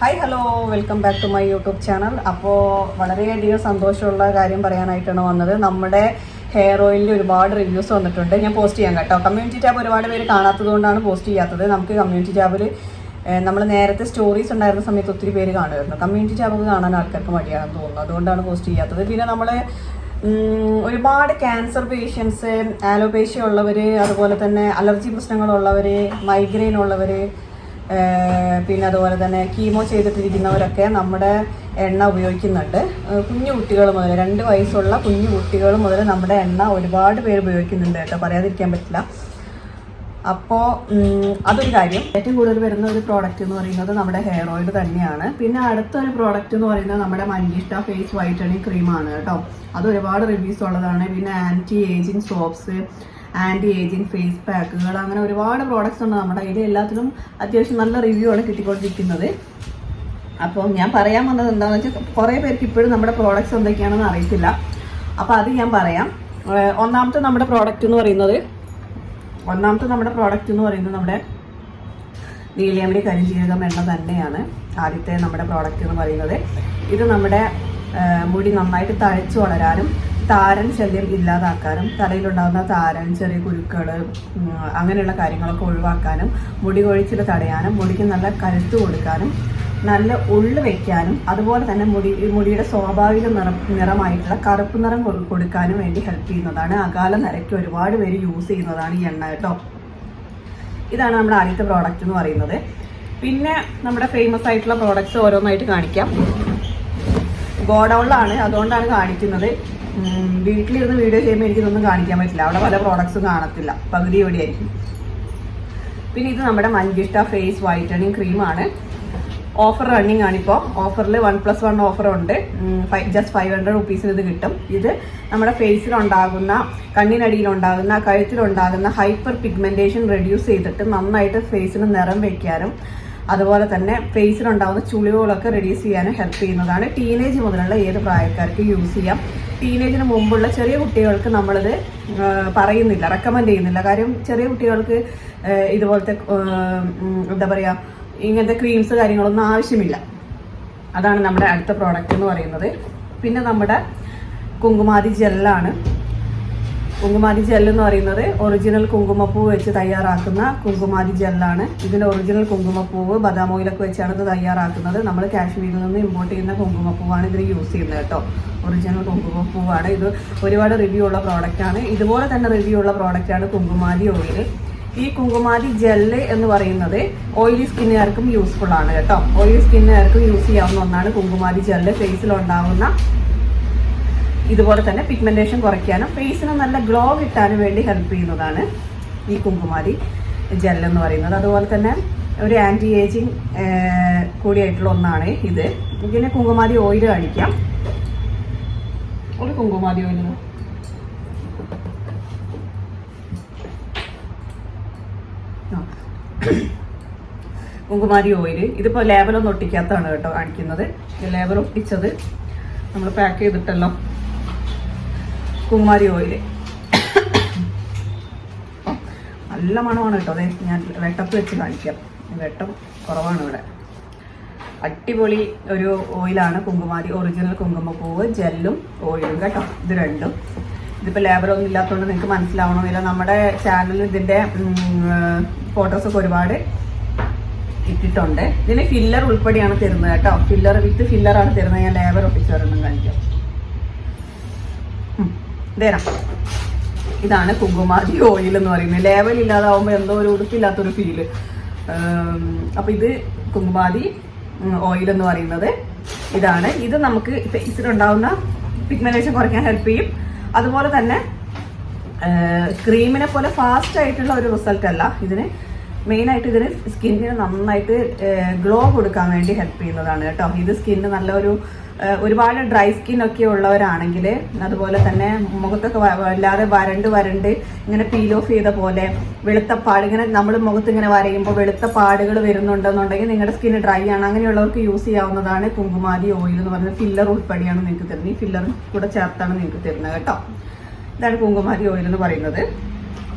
Hi hello welcome back to my YouTube channel അപ്പോൾ വളരെയധികം സന്തോഷമുള്ള കാര്യം പറയാനായിട്ടാണ് വന്നത്. നമ്മുടെ ഹെയർ ഓയിലിന്റെ ഒരുപാട് റിവ്യൂസ് വന്നിട്ടുണ്ട്. ഞാൻ പോസ്റ്റ് ചെയ്യാൻ കേട്ടോ. കമ്മ്യൂണിറ്റി ടാബ് ഒരുപാട് പേര് കാണാത്തതുകൊണ്ടാണ് പോസ്റ്റ് ചെയ്യാത്തത്. നമുക്ക് കമ്മ്യൂണിറ്റി ടാബിൽ നമ്മൾ നേരത്തെ സ്റ്റോറീസ് ഉണ്ടായിരുന്ന സമയത്ത് ഒത്തിരി പേര് കാണുമായിരുന്നു. കമ്മ്യൂണിറ്റി ടാബ് കാണാൻ ആൾക്കാർക്ക് മടിയാണെന്ന് തോന്നുന്നു. അതുകൊണ്ടാണ് പോസ്റ്റ് ചെയ്യാത്തത്. പിന്നെ നമ്മൾ ഒരുപാട് ക്യാൻസർ പേഷ്യൻസ് ആലോപേഷ്യ ഉള്ളവർ അതുപോലെ തന്നെ അലർജി പ്രശ്നങ്ങളുള്ളവർ മൈഗ്രെയിൻ ഉള്ളവർ പിന്നെ അതുപോലെ തന്നെ കീമോ ചെയ്തിട്ടിരിക്കുന്നവരൊക്കെ നമ്മുടെ എണ്ണ ഉപയോഗിക്കുന്നുണ്ട്. കുഞ്ഞു കുട്ടികൾ മുതൽ രണ്ട് വയസ്സുള്ള കുഞ്ഞു കുട്ടികൾ മുതൽ നമ്മുടെ എണ്ണ ഒരുപാട് പേര് ഉപയോഗിക്കുന്നുണ്ട് കേട്ടോ. പറയാതിരിക്കാൻ പറ്റില്ല. അപ്പോൾ അതൊരു കാര്യം. ഏറ്റവും കൂടുതൽ വരുന്ന ഒരു പ്രോഡക്റ്റ് എന്ന് പറയുന്നത് നമ്മുടെ ഹെയർ ഓയിൽ തന്നെയാണ്. പിന്നെ അടുത്തൊരു പ്രോഡക്റ്റ് എന്ന് പറയുന്നത് നമ്മുടെ മഞ്ചിഷ്ട ഫേസ് വൈറ്റണിങ് ക്രീമാണ് കേട്ടോ. അത് ഒരുപാട് റിവ്യൂസ് ഉള്ളതാണ്. പിന്നെ anti ageing soaps anti ageing face പാക്കുകൾ അങ്ങനെ ഒരുപാട് പ്രോഡക്റ്റ്സ് ഉണ്ട് നമ്മുടെ കയ്യിൽ എല്ലാത്തിനും അത്യാവശ്യം നല്ല റിവ്യൂ ആണ് കിട്ടിക്കൊണ്ടിരിക്കുന്നത്. അപ്പോൾ ഞാൻ പറയാൻ വന്നത് എന്താണെന്ന് വെച്ചാൽ കുറേ പേർക്ക് ഇപ്പോഴും നമ്മുടെ പ്രോഡക്റ്റ്സ് എന്തൊക്കെയാണെന്ന് അറിയത്തില്ല. അപ്പോൾ അത് ഞാൻ പറയാം. ഒന്നാമത്തെ നമ്മുടെ പ്രോഡക്റ്റ് എന്ന് പറയുന്നത് ഒന്നാമത്തെ നമ്മുടെ പ്രോഡക്റ്റ് എന്ന് പറയുന്നത് നമ്മുടെ നീലിയമരി കരിഞ്ചീരകം എണ്ണ തന്നെയാണ് ആദ്യത്തെ നമ്മുടെ പ്രോഡക്റ്റ് എന്ന് പറയുന്നത്. ഇത് നമ്മുടെ മുടി നന്നായിട്ട് തഴച്ചു വളരാനും താരൻ ശല്യം ഇല്ലാതാക്കാനും തലയിലുണ്ടാകുന്ന താരൻ ചെറിയ കുരുക്കൾ അങ്ങനെയുള്ള കാര്യങ്ങളൊക്കെ ഒഴിവാക്കാനും മുടി കൊഴിച്ചിൽ തടയാനും മുടിക്ക് നല്ല കരുത്ത് കൊടുക്കാനും നല്ല ഉള്ളു വെക്കാനും അതുപോലെ തന്നെ മുടി മുടിയുടെ സ്വാഭാവിക നിറം നിറമായിട്ടുള്ള കറുപ്പ് നിറം കൊടുക്കാനും വേണ്ടി ഹെൽപ്പ് ചെയ്യുന്നതാണ്. അകാല നിരക്ക് ഒരുപാട് പേര് യൂസ് ചെയ്യുന്നതാണ് ഈ എണ്ണ കേട്ടോ. ഇതാണ് നമ്മുടെ ആദ്യത്തെ പ്രോഡക്റ്റ് എന്ന് പറയുന്നത്. പിന്നെ നമ്മുടെ ഫേമസ് ആയിട്ടുള്ള പ്രോഡക്റ്റ്സ് ഓരോന്നായിട്ട് കാണിക്കാം. ഗോഡൗണിലാണ് അതുകൊണ്ടാണ് കാണിക്കുന്നത്. വീട്ടിലിരുന്ന് വീഡിയോ ചെയ്യുമ്പോൾ എനിക്കിതൊന്നും കാണിക്കാൻ പറ്റില്ല. അവിടെ പല പ്രോഡക്ട്സും കാണത്തില്ല. പകുതി എവിടെയായിരിക്കും പിന്നെ ഇത് നമ്മുടെ മഞ്ചിഷ്ട ഫേസ് വൈറ്റണിങ് ക്രീമാണ് ഓഫർ റണ്ണിങ് ആണിപ്പോൾ ഓഫറിൽ വൺ പ്ലസ് വൺ ഓഫർ ഉണ്ട്. ജസ്റ്റ് ഫൈവ് ഹൺഡ്രഡ് റുപ്പീസിന് ഇത് കിട്ടും. ഇത് നമ്മുടെ ഫേസിലുണ്ടാകുന്ന കണ്ണിനടിയിലുണ്ടാകുന്ന കഴുത്തിലുണ്ടാകുന്ന ഹൈപ്പർ പിഗ്മെന്റേഷൻ റെഡ്യൂസ് ചെയ്തിട്ട് നന്നായിട്ട് ഫേസിന് നിറം വയ്ക്കാനും അതുപോലെ തന്നെ ഫേസിലുണ്ടാകുന്ന ചുളിവുകളൊക്കെ റെഡ്യൂസ് ചെയ്യാനും ഹെൽപ്പ് ചെയ്യുന്നതാണ്. ടീനേജ് മുതലുള്ള ഏത് പ്രായക്കാർക്ക് യൂസ് ചെയ്യാം. ടീനേജിന് മുമ്പുള്ള ചെറിയ കുട്ടികൾക്ക് നമ്മളിത് പറയുന്നില്ല റെക്കമെൻഡ് ചെയ്യുന്നില്ല. കാര്യം ചെറിയ കുട്ടികൾക്ക് ഇതുപോലത്തെ എന്താ പറയുക ഇങ്ങനത്തെ ക്രീംസ് കാര്യങ്ങളൊന്നും ആവശ്യമില്ല. അതാണ് നമ്മുടെ അടുത്ത പ്രോഡക്റ്റ് എന്ന് പറയുന്നത്. പിന്നെ നമ്മുടെ കുങ്കുമാതി ജെല്ലാണ് കുങ്കുമാതി ജെൽ എന്ന് പറയുന്നത് ഒറിജിനൽ കുങ്കുമപ്പൂവ് വെച്ച് തയ്യാറാക്കുന്ന കുങ്കുമാതി ജെല്ലാണ്. ഇതിന്റെ ഒറിജിനൽ കുങ്കുമപ്പൂവ് ബദാം ഓയിലൊക്കെ വെച്ചാണ് ഇത് തയ്യാറാക്കുന്നത്. നമ്മൾ കാശ്മീരിൽ നിന്ന് ഇമ്പോർട്ട് ചെയ്യുന്ന കുങ്കുമപ്പൂവാണ് ഇതിന് യൂസ് ചെയ്യുന്നത് കേട്ടോ. ഒറിജിനൽ കുങ്കുമപ്പൂവാണ് ഇത്. ഒരുപാട് റിവ്യൂ ഉള്ള പ്രോഡക്റ്റാണ് ഇതുപോലെ തന്നെ റിവ്യൂ ഉള്ള പ്രോഡക്റ്റാണ് കുങ്കുമാതി ഓയിൽ ഈ കുങ്കുമാതി ജെല്ല് എന്ന് പറയുന്നത് ഓയിലി സ്കിന്നുകാർക്കും യൂസ്ഫുൾ ആണ് കേട്ടോ. ഓയിലി സ്കിന്നുകാർക്കും യൂസ് ചെയ്യാവുന്ന ഒന്നാണ് കുങ്കുമാതി ജെല്ല്. ഫേസിലുണ്ടാവുന്ന ഇതുപോലെ തന്നെ പിഗ്മെന്റേഷൻ കുറയ്ക്കാനും ഫേസിന് നല്ല ഗ്ലോ കിട്ടാനും വേണ്ടി ഹെൽപ്പ് ചെയ്യുന്നതാണ് ഈ കുങ്കുമാരി ജെൽ എന്ന് പറയുന്നത്. അതുപോലെ തന്നെ ഒരു ആന്റി ഏജിങ് കൂടിയായിട്ടുള്ള ഒന്നാണ് ഇത്. ഇതിന് കുങ്കുമാരി ഓയിൽ കാണിക്കാം. ഒരു കുങ്കുമാരി ഓയിൽ കുങ്കുമാരി ഓയിൽ ഇതിപ്പോൾ ലേബലൊന്നും ഒട്ടിക്കാത്തതാണ് കേട്ടോ കാണിക്കുന്നത്. ലേബൽ ഒട്ടിച്ചത്. നമ്മൾ പാക്ക് ചെയ്തിട്ടല്ലോ. കുങ്കുമാരി ഓയിൽ. നല്ല മണമാണ് കേട്ടോ അതെ. ഞാൻ വെട്ടപ്പ് വെച്ച് കാണിക്കാം. വെട്ടം കുറവാണ് ഇവിടെ. അടിപൊളി ഒരു ഓയിലാണ് കുങ്കുമാരി ഒറിജിനൽ കുങ്കുമപ്പൂവ് ജെല്ലും ഓയിലും കേട്ടോ. ഇത് രണ്ടും. ഇതിപ്പോൾ ലേബറൊന്നും ഇല്ലാത്തതുകൊണ്ട് നിങ്ങൾക്ക് മനസ്സിലാവണമെന്നില്ല നമ്മുടെ ചാനലിൽ ഇതിന്റെ ഫോട്ടോസൊക്കെ ഒരുപാട് ഇട്ടിട്ടുണ്ട്. ഇതിന് ഫില്ലർ ഉൾപ്പെടെയാണ് തരുന്നത് കേട്ടോ. ഫില്ലർ വിത്ത് ഫില്ലറാണ് തരുന്നത്. ഞാൻ ലേബർ ഒട്ടിച്ച് വരണം കാണിക്കാം. ഉം, ഇതേരാ ഇതാണ് കുങ്കുമാരി ഓയിൽ എന്ന് പറയുന്നത്. ലേവൽ ഇല്ലാതാവുമ്പോൾ എന്തോ ഒരു ഉടുപ്പില്ലാത്തൊരു ഫീൽ അപ്പോൾ ഇത് കുങ്കുമാരി ഓയിൽ എന്ന് പറയുന്നത്. ഇതാണ്. ഇത് നമുക്ക് ഫേസിലുണ്ടാവുന്ന പിഗ്മെന്റേഷൻ കുറയ്ക്കാൻ ഹെൽപ്പ് ചെയ്യും. അതുപോലെ തന്നെ ക്രീമിനെ പോലെ ഫാസ്റ്റ് ആയിട്ടുള്ള ഒരു റിസൾട്ട് അല്ല. ഇതിന് മെയിനായിട്ട് ഇതിന് സ്കിന്നിന് നന്നായിട്ട് ഗ്ലോ കൊടുക്കാൻ വേണ്ടി ഹെൽപ്പ് ചെയ്യുന്നതാണ് കേട്ടോ. ഇത് സ്കിന്ന് നല്ലൊരു ഒരുപാട് ഡ്രൈ സ്കിൻ ഒക്കെ ഉള്ളവരാണെങ്കിൽ അതുപോലെ തന്നെ മുഖത്തൊക്കെ വല്ലാതെ വരണ്ട് വരണ്ട് ഇങ്ങനെ പീൽ ഓഫ് ചെയ്ത പോലെ വെളുത്ത പാട് ഇങ്ങനെ നമ്മൾ മുഖത്ത് ഇങ്ങനെ വരയുമ്പോൾ വെളുത്ത പാടുകൾ വരുന്നുണ്ടെന്നുണ്ടെങ്കിൽ നിങ്ങളുടെ സ്കിന്ന് ഡ്രൈ ആണ്. അങ്ങനെയുള്ളവർക്ക് യൂസ് ചെയ്യാവുന്നതാണ് കുങ്കുമാതി ഓയിൽ എന്ന് പറഞ്ഞ ഫില്ലർ ഉൾപ്പെടെയാണ് നിങ്ങൾക്ക് തരുന്നത്. ഈ ഫില്ലർ കൂടെ ചേർത്താണ് നിങ്ങൾക്ക് തരുന്നത് കേട്ടോ. ഇതാണ് കുങ്കുമാതി ഓയിൽ എന്ന് പറയുന്നത്.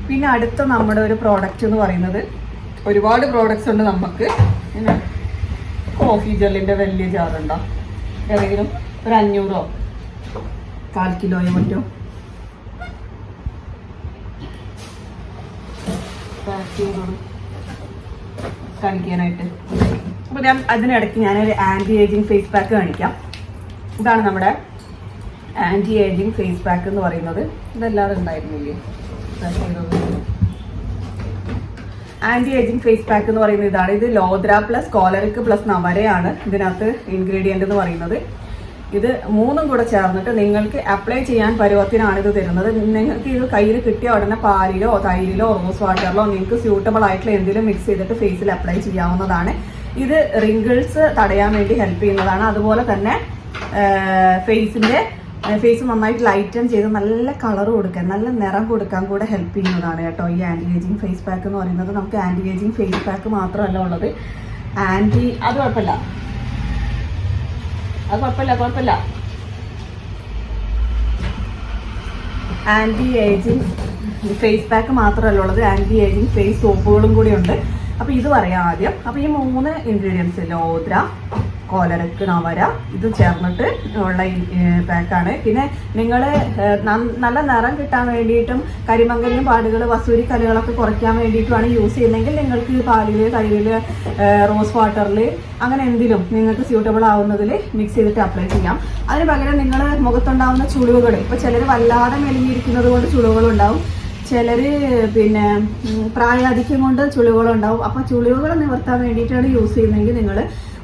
പിന്നെ അടുത്ത നമ്മുടെ ഒരു പ്രോഡക്റ്റ് എന്ന് പറയുന്നത് ഒരുപാട് പ്രോഡക്റ്റ്സ് ഉണ്ട് നമുക്ക്. കോഫി ജെല്ലിന്റെ വലിയ ജാറുണ്ടോ ഏതെങ്കിലും ഒരു അഞ്ഞൂറോ? കാൽ കിലോയോ മറ്റോ? കാണിക്കാനായിട്ട്. അപ്പോൾ ഞാൻ അതിനിടയ്ക്ക് ഞാനൊരു ആന്റി ഏജിങ് ഫേസ് പാക്ക് കാണിക്കാം. ഇതാണ് നമ്മുടെ ആന്റി ഏജിങ് ഫേസ് പാക്ക് എന്ന് പറയുന്നത്. ഇതല്ലാതെ ഉണ്ടായിരുന്നില്ലേ? ആന്റി ഏജിങ് ഫേസ് പാക്ക് എന്ന് പറയുന്നത് ഇതാണ്. ഇത് ലോദ്ര പ്ലസ് കോലറിക് പ്ലസ് നവരയാണ് ഇതിനകത്ത് ഇൻഗ്രീഡിയന്റ് എന്ന് പറയുന്നത്. ഇത് മൂന്നും കൂടെ ചേർന്നിട്ട് നിങ്ങൾക്ക് അപ്ലൈ ചെയ്യാൻ പരുവത്തിനാണ് ഇത് തരുന്നത്. നിങ്ങൾക്ക് ഇത് കയ്യിൽ കിട്ടിയ ഉടനെ പാലിലോ തൈരിലോ റോസ് വാട്ടറിലോ നിങ്ങൾക്ക് സ്യൂട്ടബിൾ ആയിട്ടുള്ള എന്തെങ്കിലും മിക്സ് ചെയ്തിട്ട് ഫേസിൽ അപ്ലൈ ചെയ്യാവുന്നതാണ്. ഇത് റിങ്കിൾസ് തടയാൻ വേണ്ടി ഹെൽപ്പ് ചെയ്യുന്നതാണ്. അതുപോലെ തന്നെ ഫേസിന്റെ ഫേസ് നന്നായിട്ട് ലൈറ്റൺ ചെയ്ത് നല്ല കളർ കൊടുക്കാൻ നല്ല നിറം കൊടുക്കാൻ കൂടെ ഹെൽപ്പ് ചെയ്യുന്നതാണ് കേട്ടോ ഈ ആന്റി ഏജിങ് ഫേസ് പാക്ക് എന്ന് പറയുന്നത്. നമുക്ക് ആന്റി ഏജിങ് ഫേസ് പാക്ക് മാത്രമല്ല ഉള്ളത്. ആന്റി അത് കുഴപ്പമില്ല. അത് കുഴപ്പമില്ല കുഴപ്പമില്ല. ആന്റി ഏജിങ് ഫേസ് പാക്ക് മാത്രമല്ല ഉള്ളത്. ആന്റി ഏജിങ് ഫേസ് സോപ്പുകളും കൂടി ഉണ്ട്. അപ്പോൾ ഇത് പറയാം ആദ്യം. അപ്പോൾ ഈ മൂന്ന് ഇൻഗ്രീഡിയൻസ് ലോദ്ര കോലരക്ക് നവര. ഇത് ചേർന്നിട്ട് ഉള്ള പാക്കാണ്. പിന്നെ നിങ്ങൾ നല്ല നിറം കിട്ടാൻ വേണ്ടിയിട്ടും കരിമങ്കലിനും പാടുകൾ വസൂരി കലകളൊക്കെ കുറയ്ക്കാൻ വേണ്ടിയിട്ടുമാണ് യൂസ് ചെയ്യുന്നതെങ്കിൽ നിങ്ങൾക്ക് പാലിൽ തൈരിൽ റോസ് വാട്ടറിൽ അങ്ങനെ എന്തിലും നിങ്ങൾക്ക് സ്യൂട്ടബിൾ ആവുന്നതിൽ മിക്സ് ചെയ്തിട്ട് അപ്ലൈ ചെയ്യാം. അതിന് പകരം നിങ്ങൾ മുഖത്തുണ്ടാവുന്ന ചുളിവുകൾ ഇപ്പോൾ ചിലർ വല്ലാതെ മെലിഞ്ഞിരിക്കുന്നത് കൊണ്ട് ചുളിവുകളുണ്ടാവും ചിലർ പിന്നെ പ്രായാധിക്യം കൊണ്ട് ചുളിവുകളുണ്ടാവും അപ്പോൾ ചുളിവുകൾ നിവർത്താൻ വേണ്ടിയിട്ടാണ് യൂസ് ചെയ്യുന്നതെങ്കിൽ നിങ്ങൾ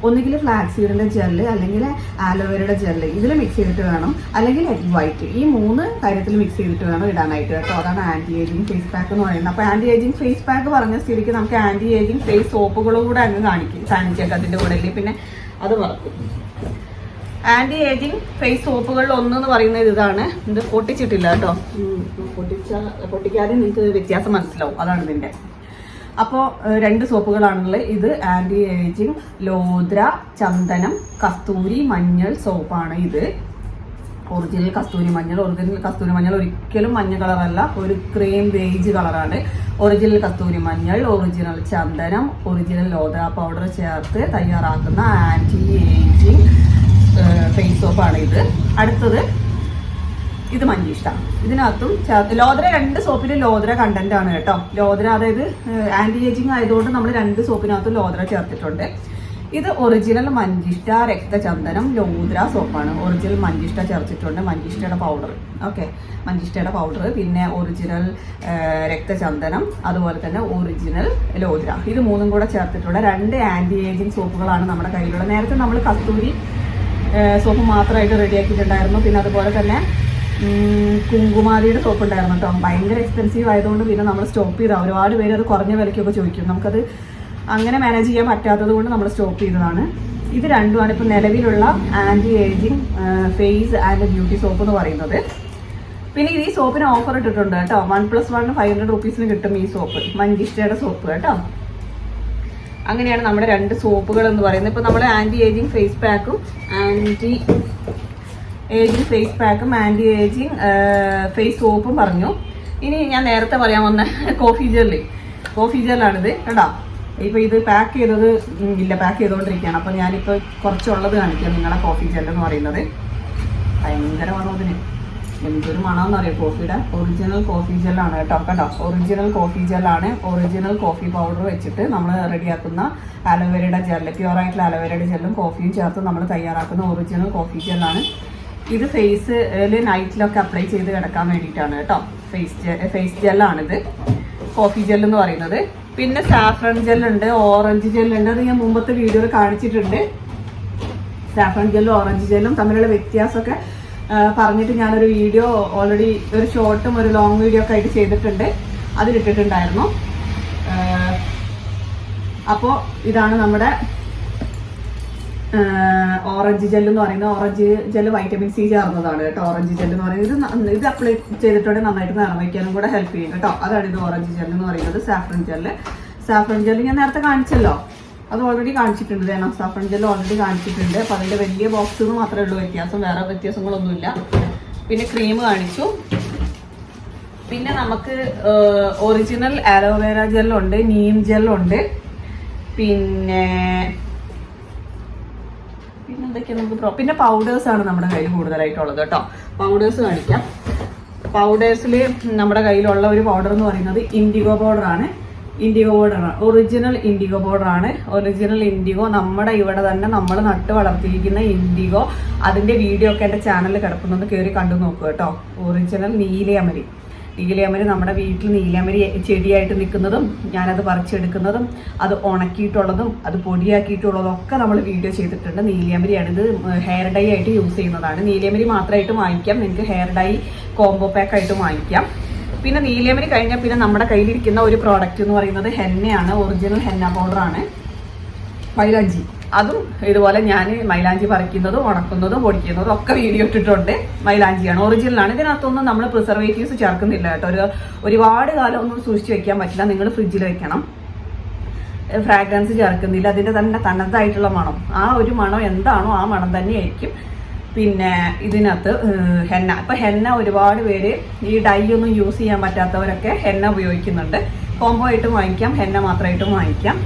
ഒന്നുകിൽ ഫ്ലാക്സ് സീഡിന്റെ ജെല്ല് അല്ലെങ്കിൽ ആലോവേരയുടെ ജെല്ല് ഇതിൽ മിക്സ് ചെയ്തിട്ട് വേണം. അല്ലെങ്കിൽ എഗ് വൈറ്റ് ഈ മൂന്ന് കാര്യത്തിൽ മിക്സ് ചെയ്തിട്ട് വേണം ഇടാനായിട്ട് കേട്ടോ. അതാണ് ആന്റി ഏജിങ് ഫേസ് പാക്ക് എന്ന് പറയുന്നത്. അപ്പോൾ ആന്റി ഏജിങ് ഫേസ് പാക്ക് പറഞ്ഞ സ്ഥിതിക്ക് നമുക്ക് ആന്റി ഏജിങ് ഫേസ് സോപ്പുകളും കൂടെ അങ്ങ് കാണിക്കും. കാണിച്ചേക്കാം അതിന്റെ കൂടെ അല്ലെങ്കിൽ പിന്നെ അത് മറക്കും. ആന്റി ഏജിങ് ഫേസ് സോപ്പുകളിൽ ഒന്ന് എന്ന് പറയുന്നത് ഇതാണ്. ഇത് പൊട്ടിച്ചിട്ടില്ല കേട്ടോ. പൊട്ടിച്ച പൊട്ടിക്കാതെ നിങ്ങൾക്ക് വ്യത്യാസം മനസ്സിലാവും. അതാണ് ഇതിന്റെ അപ്പോൾ രണ്ട് സോപ്പുകളാണുള്ളത്. ഇത് ആന്റി ഏജിങ് ലോദ്ര ചന്ദനം കസ്തൂരി മഞ്ഞൾ സോപ്പാണ് ഇത്. ഒറിജിനൽ കസ്തൂരി മഞ്ഞൾ. ഒറിജിനൽ കസ്തൂരി മഞ്ഞൾ ഒരിക്കലും മഞ്ഞ കളറല്ല. ഒരു ക്രീം ബേജ് കളറാണ്. ഒറിജിനൽ കസ്തൂരി മഞ്ഞൾ ഒറിജിനൽ ചന്ദനം ഒറിജിനൽ ലോദ്ര പൗഡർ ചേർത്ത് തയ്യാറാക്കുന്ന ആന്റി ഏജിങ് ഫേസ് സോപ്പാണ് ഇത്. അടുത്തത് ഇത് മഞ്ഞിഷ്ട ഇതിനകത്തും ചേർത്ത് ലോദ്ര രണ്ട് സോപ്പിന് ലോദ്ര കണ്ടന്റ് ആണ് കേട്ടോ. ലോദ്ര അതായത് ആന്റി ഏജിങ് ആയതുകൊണ്ട് നമ്മൾ രണ്ട് സോപ്പിനകത്തും ലോദ്ര ചേർത്തിട്ടുണ്ട്. ഇത് ഒറിജിനൽ മഞ്ചിഷ്ട രക്തചന്ദനം ലോദ്ര സോപ്പാണ്. ഒറിജിനൽ മഞ്ചിഷ്ട ചേർത്തിട്ടുണ്ട് മഞ്ചിഷ്ടയുടെ പൗഡർ ഓക്കെ മഞ്ചിഷ്ടയുടെ പൗഡർ പിന്നെ ഒറിജിനൽ രക്തചന്ദനം അതുപോലെ തന്നെ ഒറിജിനൽ ലോദ്ര ഇത് മൂന്നും കൂടെ ചേർത്തിട്ടുള്ള രണ്ട് ആന്റി ഏജിങ് സോപ്പുകളാണ് നമ്മുടെ കയ്യിലുള്ളത്. നേരത്തെ നമ്മൾ കസ്തൂരി സോപ്പ് മാത്രമായിട്ട് റെഡിയാക്കിയിട്ടുണ്ടായിരുന്നു പിന്നെ അതുപോലെ തന്നെ കുങ്കുമാരിയുടെ സോപ്പ് ഉണ്ടായിരുന്നു കേട്ടോ. ഭയങ്കര എക്സ്പെൻസീവ് ആയതുകൊണ്ട് പിന്നെ നമ്മൾ സ്റ്റോപ്പ് ചെയ്താൽ ഒരുപാട് പേര് അത് കുറഞ്ഞ വിലയ്ക്കൊക്കെ ചോദിക്കും. നമുക്കത് അങ്ങനെ മാനേജ് ചെയ്യാൻ പറ്റാത്തത് കൊണ്ട് നമ്മൾ സ്റ്റോപ്പ് ചെയ്തതാണ്. ഇത് രണ്ടുമാണ് ഇപ്പോൾ നിലവിലുള്ള anti ageing face and beauty soap എന്ന് പറയുന്നത്. പിന്നെ ഈ സോപ്പിന് ഓഫർ ഇട്ടിട്ടുണ്ട് കേട്ടോ. One plus one five hundred റുപ്പീസിന് കിട്ടും ഈ സോപ്പ് മഞ്ചിഷ്ടയുടെ സോപ്പ് കേട്ടോ. അങ്ങനെയാണ് നമ്മുടെ രണ്ട് സോപ്പുകൾ എന്ന് പറയുന്നത്. ഇപ്പം നമ്മുടെ ആന്റി ഏജിങ് ഫേസ് പാക്കും ആന്റി ഏജിങ് ഫേസ് പാക്കും ആന്റി ഏജിങ് ഫേസ് സോപ്പും പറഞ്ഞു. ഇനി ഞാൻ നേരത്തെ പറയാൻ വന്ന കോഫി ജെല്ല് കോഫി ജെല്ലാണിത് കേട്ടോ? ഇപ്പം ഇത് പാക്ക് ചെയ്തത് ഇല്ല പാക്ക് ചെയ്തുകൊണ്ടിരിക്കുകയാണ് അപ്പോൾ ഞാനിപ്പോൾ കുറച്ചുള്ളത് കാണിക്കാം നിങ്ങളുടെ കോഫി ജെല്ലെന്ന് പറയുന്നത്. ഭയങ്കര മണം അതിന് എന്തൊരു മണമെന്ന് അറിയാം കോഫിയുടെ ഒറിജിനൽ കോഫി ജെല്ലാണ് കേട്ടോ കേട്ടോ? ഒറിജിനൽ കോഫി ജെല്ലാണ് ഒറിജിനൽ കോഫി പൗഡർ വെച്ചിട്ട് നമ്മൾ റെഡിയാക്കുന്ന അലോവേരയുടെ ജെല്ല് പ്യുവറായിട്ടുള്ള അലോവേരയുടെ ജെല്ലും കോഫിയും ചേർത്ത് നമ്മൾ തയ്യാറാക്കുന്ന ഒറിജിനൽ കോഫി ജെല്ലാണ് ഇത് ഫേസിൽ നൈറ്റിലൊക്കെ അപ്ലൈ ചെയ്ത് കിടക്കാൻ വേണ്ടിയിട്ടാണ് കേട്ടോ. ഫേസ് ഫേസ് ജെല്ലാണിത് കോഫി ജെൽ എന്ന് പറയുന്നത്. പിന്നെ സാഫ്രൺ ജെല്ലുണ്ട് ഓറഞ്ച് ജെല്ലുണ്ട് അത് ഞാൻ മുമ്പത്തെ വീഡിയോയിൽ കാണിച്ചിട്ടുണ്ട്. സാഫ്രൺ ജെല്ലും ഓറഞ്ച് ജെല്ലും തമ്മിലുള്ള വ്യത്യാസമൊക്കെ പറഞ്ഞിട്ട് ഞാനൊരു വീഡിയോ ഓൾറെഡി ഒരു ഷോർട്ടും ഒരു ലോങ് വീഡിയോ ഒക്കെ ആയിട്ട് ചെയ്തിട്ടുണ്ട്. അതിലിട്ടിട്ടുണ്ടായിരുന്നു. അപ്പോൾ ഇതാണ് നമ്മുടെ ഓറഞ്ച് ജെല്ല് എന്ന് പറയുന്നത് ഓറഞ്ച് ജെൽ വൈറ്റമിൻ സി ചേർന്നതാണ് കേട്ടോ. ഓറഞ്ച് ജെല്ല് എന്ന് പറയുന്നത് ഇത് ഇത് അപ്ലൈ ചെയ്തിട്ടുണ്ടെങ്കിൽ നന്നായിട്ട് നിറം വയ്ക്കാനും കൂടെ ഹെൽപ്പ് ചെയ്യും കേട്ടോ. അതാണ് ഇത് ഓറഞ്ച് ജെല്ല് എന്ന് പറയുന്നത് സാഫ്രൺ ജെല്ല് സാഫ്രൺ ജെല്ല് ഞാൻ നേരത്തെ കാണിച്ചല്ലോ. അത് ഓൾറെഡി കാണിച്ചിട്ടുണ്ട്. വേണം സാഫ്രൺ ജെല്ല് ഓൾറെഡി കാണിച്ചിട്ടുണ്ട്. അപ്പോൾ അതിന്റെ വലിയ ബോക്സ് എന്ന് മാത്രമേ ഉള്ളൂ വ്യത്യാസം. വേറെ വ്യത്യാസങ്ങളൊന്നുമില്ല. പിന്നെ ക്രീം കാണിച്ചു. പിന്നെ നമുക്ക് ഒറിജിനൽ ആലോവേര ജെല്ലുണ്ട് നീം ജെല്ലുണ്ട് പിന്നെ എന്തൊക്കെയാണ് നമുക്ക് പിന്നെ പൗഡേഴ്സ് ആണ് നമ്മുടെ കയ്യിൽ കൂടുതലായിട്ടുള്ളത് കേട്ടോ. പൗഡേഴ്സ് കാണിക്കാം. പൗഡേഴ്സിൽ നമ്മുടെ കയ്യിലുള്ള ഒരു പൗഡർ എന്ന് പറയുന്നത് ഇൻഡിഗോ പൗഡർ ആണ്. ഇൻഡിഗോ പൗഡർ ആണ്. ഒറിജിനൽ ഇൻഡിഗോ പൗഡർ ആണ്. ഒറിജിനൽ ഇൻഡിഗോ നമ്മുടെ ഇവിടെ തന്നെ നമ്മൾ നട്ട് വളർത്തിയിരിക്കുന്ന ഇൻഡിഗോ അതിന്റെ വീഡിയോ ഒക്കെ എന്റെ ചാനലിൽ കിടക്കുന്നുണ്ട് കയറി കണ്ടു നോക്കുക കേട്ടോ. ഒറിജിനൽ നീലയമരി നീലയമരി നമ്മുടെ വീട്ടിൽ നീലയമരി ചെടിയായിട്ട് നിൽക്കുന്നതും ഞാനത് പറിച്ചെടുക്കുന്നതും അത് ഉണക്കിയിട്ടുള്ളതും അത് പൊടിയാക്കിയിട്ടുള്ളതും ഒക്കെ നമ്മൾ വീഡിയോ ചെയ്തിട്ടുണ്ട്. നീലയമരിയാണ് ഇത് ഹെയർ ഡൈ ആയിട്ട് യൂസ് ചെയ്യുന്നതാണ്. നീലയമരി മാത്രമായിട്ട് വാങ്ങിക്കാം. നിങ്ങൾക്ക് ഹെയർ ഡൈ കോംബോ പാക്ക് ആയിട്ട് വാങ്ങിക്കാം. പിന്നെ നീലയമരി കഴിഞ്ഞാൽ പിന്നെ നമ്മുടെ കയ്യിലിരിക്കുന്ന ഒരു പ്രോഡക്റ്റ് എന്ന് പറയുന്നത് ഹെന്നയാണ്. ഒറിജിനൽ ഹെന്ന പൗഡറാണ് മൈലാഞ്ചി അതും ഇതുപോലെ ഞാൻ മൈലാഞ്ചി പറിക്കുന്നതും ഉണക്കുന്നതും പൊടിക്കുന്നതും ഒക്കെ വീഡിയോ ഇട്ടിട്ടുണ്ട്. മൈലാഞ്ചിയാണ്. ഒറിജിനലാണ് ഇതിനകത്തൊന്നും നമ്മൾ പ്രിസർവേറ്റീവ്സ് ചേർക്കുന്നില്ല കേട്ടോ. ഒരു ഒരുപാട് കാലം ഒന്നും സൂക്ഷിച്ച് വെക്കാൻ പറ്റില്ല. നിങ്ങൾ ഫ്രിഡ്ജിൽ വെക്കണം. ഫ്രാഗ്രൻസ് ചേർക്കുന്നില്ല. അതിന്റെ തന്നെ തനതായിട്ടുള്ള മണം. ആ ഒരു മണം എന്താണോ ആ മണം തന്നെയായിരിക്കും പിന്നെ ഇതിനകത്ത് ഹെന്ന. ഇപ്പം ഹെന്ന ഒരുപാട് പേര് ഈ ഡൈ ഒന്നും യൂസ് ചെയ്യാൻ പറ്റാത്തവരൊക്കെ ഹെന്ന ഉപയോഗിക്കുന്നുണ്ട്. കോംബോ ആയിട്ടും വാങ്ങിക്കാം. ഹെന്ന മാത്രമായിട്ടും വാങ്ങിക്കാം.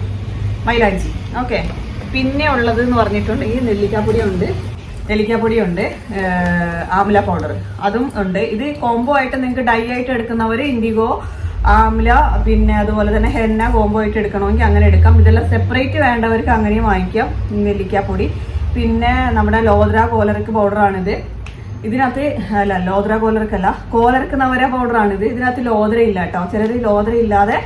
മൈലാഞ്ചി. ഓക്കെ പിന്നെ ഉള്ളത് എന്ന് പറഞ്ഞിട്ടുണ്ടെങ്കിൽ നെല്ലിക്കാപ്പൊടി ഉണ്ട് നെല്ലിക്കാപ്പൊടി ഉണ്ട് ആമല പൗഡർ അതും ഉണ്ട്. ഇത് കോംബോ ആയിട്ട് നിങ്ങൾക്ക് ഡൈ ആയിട്ട് എടുക്കുന്നവർ ഇൻഡിഗോ ആംല പിന്നെ അതുപോലെ തന്നെ ഹെന്ന കോംബോ ആയിട്ട് എടുക്കണമെങ്കിൽ അങ്ങനെ എടുക്കാം. ഇതെല്ലാം സെപ്പറേറ്റ് വേണ്ടവർക്ക് അങ്ങനെയും വാങ്ങിക്കാം. നെല്ലിക്കാപ്പൊടി. പിന്നെ നമ്മുടെ ലോദ്ര കോലർക്ക് പൗഡറാണിത്. ഇതിനകത്ത് അല്ല ലോദ്ര കോലർക്കല്ല കോലർക്ക് നവര പൗഡറാണിത്. ഇതിനകത്ത് ലോദ്ര ഇല്ല കേട്ടോ. ചിലർ ലോദ്ര ഇല്ലാതെ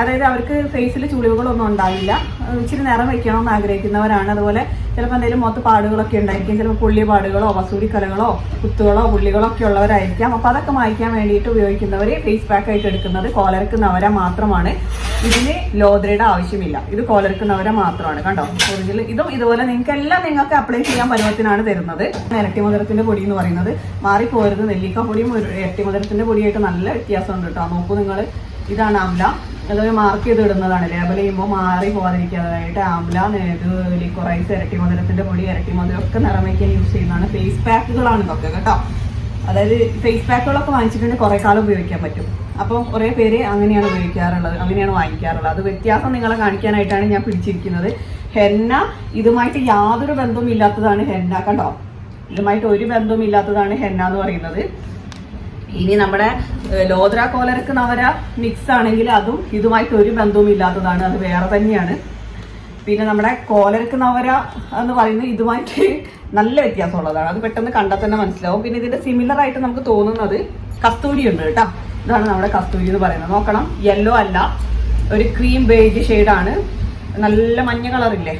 അതായത് അവർക്ക് ഫേസിൽ ചുളിവുകളൊന്നും ഉണ്ടാവില്ല. ഇച്ചിരി നിറം വെക്കണമെന്ന് ആഗ്രഹിക്കുന്നവരാണ്. അതുപോലെ ചിലപ്പോൾ എന്തെങ്കിലും മൊത്ത പാടുകളൊക്കെ ഉണ്ടായിരിക്കും. ചിലപ്പോൾ പുള്ളി പാടുകളോ വസൂരിക്കലകളോ കുത്തുകളോ പുള്ളികളോ ഒക്കെ ഉള്ളവരായിരിക്കാം. അപ്പോൾ അതൊക്കെ മായ്ക്കാൻ വേണ്ടിയിട്ട് ഉപയോഗിക്കുന്നവർ ഫേസ് പാക്ക് ആയിട്ട് എടുക്കുന്നത് കോലർക്ക് മാത്രമാണ്. ഇതിന് ലോദ്രയുടെ ആവശ്യമില്ല. ഇത് കോലർക്ക് മാത്രമാണ്. കണ്ടോ? ഒറിജിനൽ ഇതും ഇതുപോലെ നിങ്ങൾക്ക് എല്ലാം നിങ്ങൾക്ക് അപ്ലൈ ചെയ്യാൻ പരുവത്തിനാണ് തരുന്നത്. ഇരട്ടി മധുരത്തിന്റെ പൊടി എന്ന് പറയുന്നത്. മാറിപ്പോരുത്. നെല്ലിക്ക പൊടിയും ഇരട്ടി മധുരത്തിന്റെ പൊടിയായിട്ട് നല്ല വ്യത്യാസമുണ്ട് കേട്ടോ. നോക്കൂ നിങ്ങൾ ഇതാണ് ആംല അതൊരു മാർക്ക് ചെയ്ത് ഇടുന്നതാണ് ലേബൽ ചെയ്യുമ്പോൾ മാറി പോകാതിരിക്കാനായിട്ട് ആംല ഇത് ലിക്വറൈസ് ഇരട്ടി മധുരത്തിന്റെ പൊടി ഇരട്ടി മധുരം ഒക്കെ നിറം വയ്ക്കാൻ യൂസ് ചെയ്യുന്നതാണ് ഫേസ് പാക്കുകളാണ് ഇതൊക്കെ കേട്ടോ. അതായത് ഫേസ് പാക്കുകളൊക്കെ വാങ്ങിച്ചിട്ടുണ്ടെങ്കിൽ കുറേ കാലം ഉപയോഗിക്കാൻ പറ്റും. അപ്പോൾ കുറേ പേര് അങ്ങനെയാണ് ഉപയോഗിക്കാറുള്ളത് അങ്ങനെയാണ് വാങ്ങിക്കാറുള്ളത്. അത് വ്യത്യാസം നിങ്ങളെ കാണിക്കാനായിട്ടാണ് ഞാൻ പിടിച്ചിരിക്കുന്നത്. ഹെന്ന ഇതുമായിട്ട് യാതൊരു ബന്ധവും ഇല്ലാത്തതാണ് ഹെന്ന കണ്ടോ? ഇതുമായിട്ട് ഒരു ബന്ധവും ഇല്ലാത്തതാണ് ഹെന്ന എന്ന് പറയുന്നത്. ഇനി നമ്മുടെ ലോദ്ര കോലരക്ക് നവര മിക്സ് ആണെങ്കിൽ അതും ഇതുമായിട്ട് ഒരു ബന്ധവും ഇല്ലാത്തതാണ് അത് വേറെ തന്നെയാണ്. പിന്നെ നമ്മുടെ കോലരക്ക് നവര എന്ന് പറയുന്നത് ഇതുമായിട്ട് നല്ല വ്യത്യാസമുള്ളതാണ്. അത് പെട്ടെന്ന് കണ്ടാൽ തന്നെ മനസ്സിലാവും. പിന്നെ ഇതിന്റെ സിമിലർ ആയിട്ട് നമുക്ക് തോന്നുന്നത് കസ്തൂരി ഉണ്ട് കേട്ടോ. ഇതാണ് നമ്മുടെ കസ്തൂരി എന്ന് പറയുന്നത്. നോക്കണം. യെല്ലോ അല്ല. ഒരു ക്രീം ബേജ് ഷെയ്ഡാണ് നല്ല മഞ്ഞ കളറില്ലേ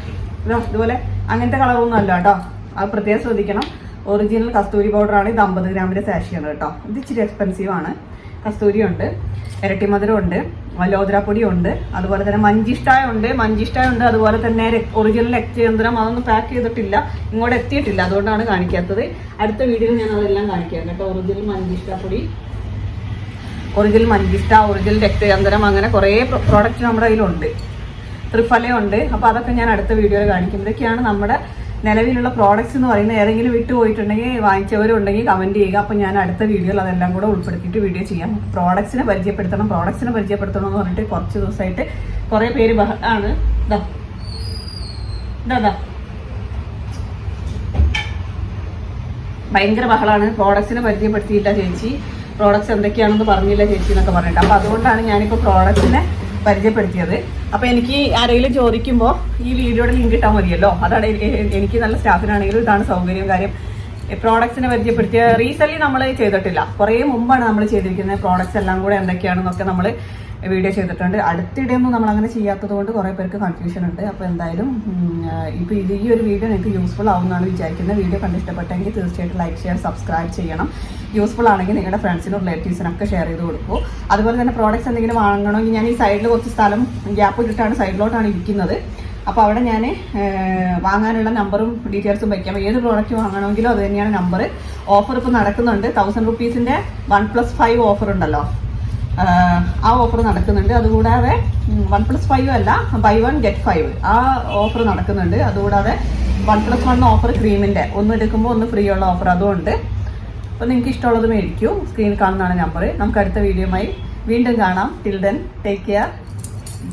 ഇതാ ഇതുപോലെ അങ്ങനത്തെ കളറൊന്നും അല്ല കേട്ടോ. അത് പ്രത്യേകം ശ്രദ്ധിക്കണം. ഒറിജിനൽ കസ്തൂരി പൗഡറാണ് ഇത് അമ്പത് ഗ്രാമിന്റെ സാഷിയാണ് കേട്ടോ. ഇത് ഇച്ചിരി എക്സ്പെൻസീവ് ആണ്. കസ്തൂരി ഉണ്ട് ഇരട്ടി മധുരം ഉണ്ട് അതുപോലെ തന്നെ മഞ്ചിഷ്ടായ ഉണ്ട്. മഞ്ചിഷ്ടായ ഉണ്ട് അതുപോലെ തന്നെ ഒറിജിനൽ രക്തയന്ത്രം അതൊന്നും പാക്ക് ചെയ്തിട്ടില്ല. ഇങ്ങോട്ട് എത്തിയിട്ടില്ല. അതുകൊണ്ടാണ് കാണിക്കാത്തത്. അടുത്ത വീഡിയോയിൽ ഞാൻ അതെല്ലാം കാണിക്കാം കേട്ടോ. ഒറിജിനൽ മഞ്ചിഷ്ടാപ്പൊടി ഒറിജിനൽ മഞ്ചിഷ്ട ഒറിജിനൽ രക്തയന്ത്രം അങ്ങനെ കുറേ പ്രോഡക്റ്റ് നമ്മുടെ കയ്യിലുണ്ട്. ത്രിഫലയുണ്ട് അപ്പോൾ അതൊക്കെ ഞാൻ അടുത്ത വീഡിയോയിൽ കാണിക്കും. ഇതൊക്കെയാണ് നമ്മുടെ നിലവിലുള്ള പ്രോഡക്റ്റ്സ് എന്ന് പറയുന്നത് ഏതെങ്കിലും വിട്ടു പോയിട്ടുണ്ടെങ്കിൽ വാങ്ങിച്ചവരുണ്ടെങ്കിൽ കമന്റ് ചെയ്യുക. അപ്പോൾ ഞാൻ അടുത്ത വീഡിയോയിൽ അതെല്ലാം കൂടെ ഉൾപ്പെടുത്തിയിട്ട് വീഡിയോ ചെയ്യാം. പ്രോഡക്ട്സിനെ പരിചയപ്പെടുത്തണം. പ്രോഡക്ട്സിനെ പരിചയപ്പെടുത്തണം എന്ന് പറഞ്ഞിട്ട് കുറച്ച് ദിവസമായിട്ട് കുറേ പേര് ആണ്. ഇതാ ഇതാ ഭയങ്കര ബഹളാണ്. പ്രോഡക്ട്സിനെ പരിചയപ്പെടുത്തിയില്ല ചേച്ചി. പ്രോഡക്ട്സ് എന്തൊക്കെയാണെന്ന് പറഞ്ഞില്ല ചേച്ചി എന്നൊക്കെ പറഞ്ഞിട്ട്. അപ്പോൾ അതുകൊണ്ടാണ് ഞാനിപ്പോൾ പ്രോഡക്ട്സിനെ പരിചയപ്പെടുത്തിയത്. അപ്പോൾ എനിക്ക് ആരെങ്കിലും ചോദിക്കുമ്പോൾ ഈ വീഡിയോയുടെ ലിങ്ക് ഇട്ടാൽ മതിയല്ലോ. അതാണ് എനിക്ക് നല്ല സ്റ്റാഫിനാണെങ്കിലും ഇതാണ് സൗകര്യം. കാര്യം പ്രോഡക്ട്സിനെ പരിചയപ്പെടുത്തിയ റീസെന്റ് നമ്മൾ ചെയ്തിട്ടില്ല. കുറേ മുമ്പാണ് നമ്മൾ ചെയ്തിരിക്കുന്നത്. പ്രോഡക്ട്സ് എല്ലാം കൂടെ എന്തൊക്കെയാണെന്നൊക്കെ നമ്മൾ വീഡിയോ ചെയ്തിട്ടുണ്ട്. അടുത്തിടെ ഒന്നും നമ്മൾ അങ്ങനെ ചെയ്യാത്തത് കൊണ്ട് കുറേ പേർക്ക് കൺഫ്യൂഷൻ ഉണ്ട്. അപ്പോൾ എന്തായാലും ഇപ്പോൾ ഇത് ഈ ഒരു വീഡിയോ നിങ്ങൾക്ക് യൂസ്ഫുൾ ആവുമെന്നാണ് വിചാരിക്കുന്നത്. വീഡിയോ കണ്ട് ഇഷ്ടപ്പെട്ടെങ്കിൽ തീർച്ചയായിട്ടും ലൈക്ക് ഷെയർ സബ്സ്ക്രൈബ് ചെയ്യണം. യൂസ്ഫുൾ ആണെങ്കിൽ നിങ്ങളുടെ ഫ്രണ്ട്സിനും റിലേറ്റീവ്സിനൊക്കെ ഷെയർ ചെയ്ത് കൊടുക്കൂ. അതുപോലെ തന്നെ പ്രോഡക്റ്റ്സ് എന്തെങ്കിലും വാങ്ങണമെങ്കിൽ ഞാൻ ഈ സൈഡിൽ കുറച്ച് സ്ഥലം ഗ്യാപ്പ് ഇട്ടിട്ടാണ് സൈഡിലോട്ടാണ് ഇരിക്കുന്നത്. അപ്പോൾ അവിടെ ഞാൻ വാങ്ങാനുള്ള നമ്പറും ഡീറ്റെയിൽസും വയ്ക്കാം ഏത് പ്രോഡക്റ്റ് വാങ്ങണമെങ്കിലും അത് തന്നെയാണ് നമ്പർ ഓഫർ ഇപ്പോൾ നടക്കുന്നുണ്ട്. തൗസൻഡ് റുപ്പീസിന്റെ വൺ പ്ലസ് ഫൈവ് ഓഫർ ഉണ്ടല്ലോ. ആ ഓഫർ നടക്കുന്നുണ്ട്. അതുകൂടാതെ വൺ പ്ലസ് ഫൈവ് അല്ല ബൈ വൺ ഗെറ്റ് ഫൈവ് ആ ഓഫർ നടക്കുന്നുണ്ട്. അതുകൂടാതെ വൺ പ്ലസ് വൺ ഓഫർ ക്രീമിന്റെ ഒന്ന് എടുക്കുമ്പോൾ ഒന്ന് ഫ്രീ ഉള്ള ഓഫർ അതുകൊണ്ട് അപ്പം അപ്പോൾ നിങ്ങൾക്ക് ഇഷ്ടമുള്ളത് മേടിക്കൂ. സ്ക്രീനിൽ കാണുന്നതാണ് നമ്പർ നമുക്ക് അടുത്ത വീഡിയോയുമായി വീണ്ടും കാണാം. Till then take care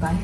bye